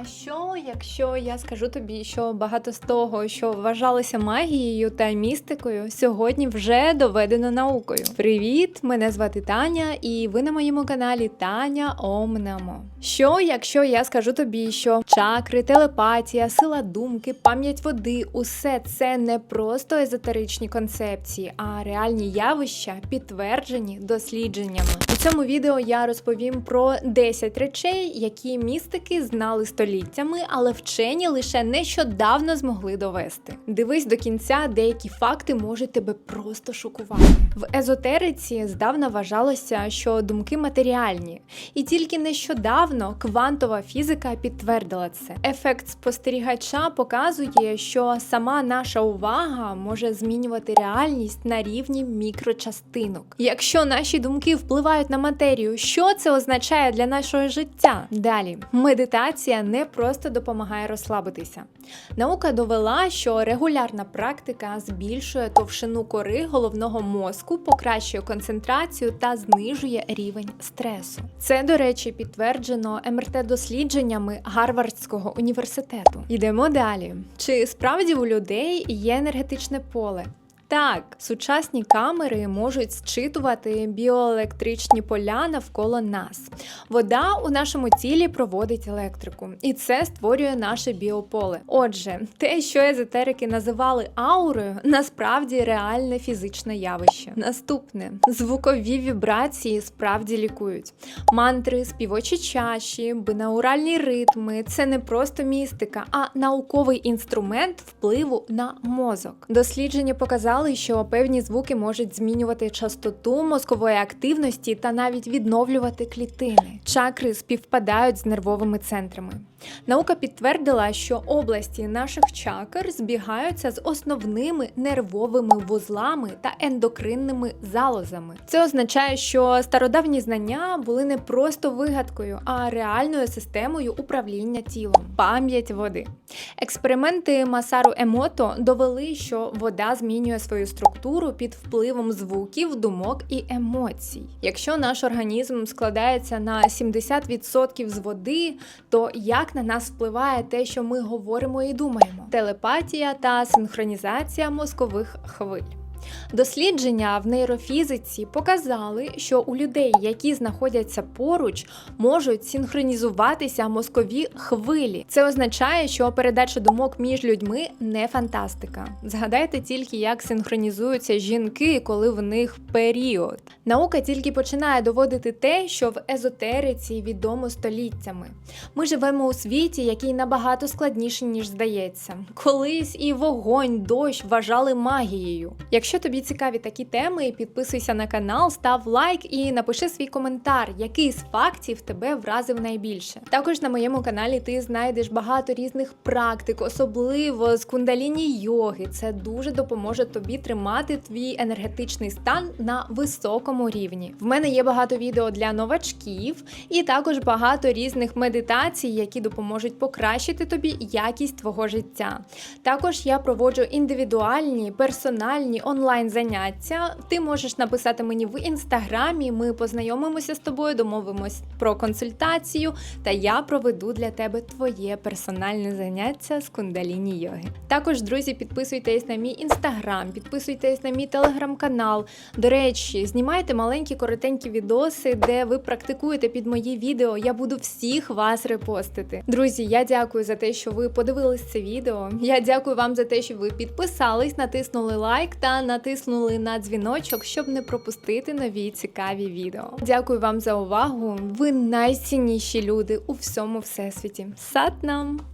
А що, якщо я скажу тобі, що багато з того, що вважалося магією та містикою, сьогодні вже доведено наукою? Привіт! Мене звати Таня, і ви на моєму каналі Таня Омнамо. Що, якщо я скажу тобі, що чакри, телепатія, сила думки, пам'ять води усе це не просто езотеричні концепції, а реальні явища, підтверджені дослідженнями. Цьому відео я розповім про 10 речей, які містики знали століттями, але вчені лише нещодавно змогли довести. Дивись до кінця, деякі факти можуть тебе просто шокувати. В езотериці здавна вважалося, що думки матеріальні, і тільки нещодавно квантова фізика підтвердила це. Ефект спостерігача показує, що сама наша увага може змінювати реальність на рівні мікрочастинок. Якщо наші думки впливають на матерію, що це означає для нашого життя? Далі медитація не просто допомагає розслабитися. Наука довела, що регулярна практика збільшує товщину кори головного мозку, покращує концентрацію та знижує рівень стресу. Це, до речі, підтверджено МРТ-дослідженнями Гарвардського університету. Йдемо далі. Чи справді у людей є енергетичне поле? Так, сучасні камери можуть зчитувати біоелектричні поля навколо нас. Вода у нашому тілі проводить електрику, і це створює наше біополе. Отже, те, що езотерики називали аурою, насправді реальне фізичне явище. Наступне звукові вібрації справді лікують. Мантри, співочі чаші, бинауральні ритми це не просто містика, а науковий інструмент впливу на мозок. Дослідження показали, що певні звуки можуть змінювати частоту мозкової активності та навіть відновлювати клітини. Чакри співпадають з нервовими центрами. Наука підтвердила, що області наших чакр збігаються з основними нервовими вузлами та ендокринними залозами. Це означає, що стародавні знання були не просто вигадкою, а реальною системою управління тілом, пам'ять води. Експерименти Масару Емото довели, що вода змінює свою структуру під впливом звуків, думок і емоцій. Якщо наш організм складається на 70% з води, то як на нас впливає те, що ми говоримо і думаємо? Телепатія та синхронізація мозкових хвиль. Дослідження в нейрофізиці показали, що у людей, які знаходяться поруч, можуть синхронізуватися мозкові хвилі. Це означає, що передача думок між людьми не фантастика. Згадайте тільки, як синхронізуються жінки, коли в них період. Наука тільки починає доводити те, що в езотериці відомо століттями. Ми живемо у світі, який набагато складніший, ніж здається. Колись і вогонь, дощ вважали магією. Якщо тобі цікаві такі теми, підписуйся на канал, став лайк і напиши свій коментар, який з фактів тебе вразив найбільше. Також на моєму каналі ти знайдеш багато різних практик, особливо з кундаліні йоги. Це дуже допоможе тобі тримати твій енергетичний стан на високому рівні. В мене є багато відео для новачків, і також багато різних медитацій, які допоможуть покращити тобі якість твого життя. Також я проводжу індивідуальні персональні онлайн заняття. Ти можеш написати мені в інстаграмі. Ми познайомимося з тобою, домовимось про консультацію, та я проведу для тебе твоє персональне заняття з кундаліні йоги. Також, друзі, підписуйтесь на мій інстаграм, підписуйтесь на мій телеграм-канал. До речі, знімайте маленькі коротенькі відоси, де ви практикуєте під мої відео. Я буду всіх вас репостити. Друзі, я дякую за те, що ви подивились це відео. Я дякую вам за те, що ви підписались, натиснули лайк та натиснули на дзвіночок, щоб не пропустити нові цікаві відео. Дякую вам за увагу. Ви найцінніші люди у всьому всесвіті. Сат нам!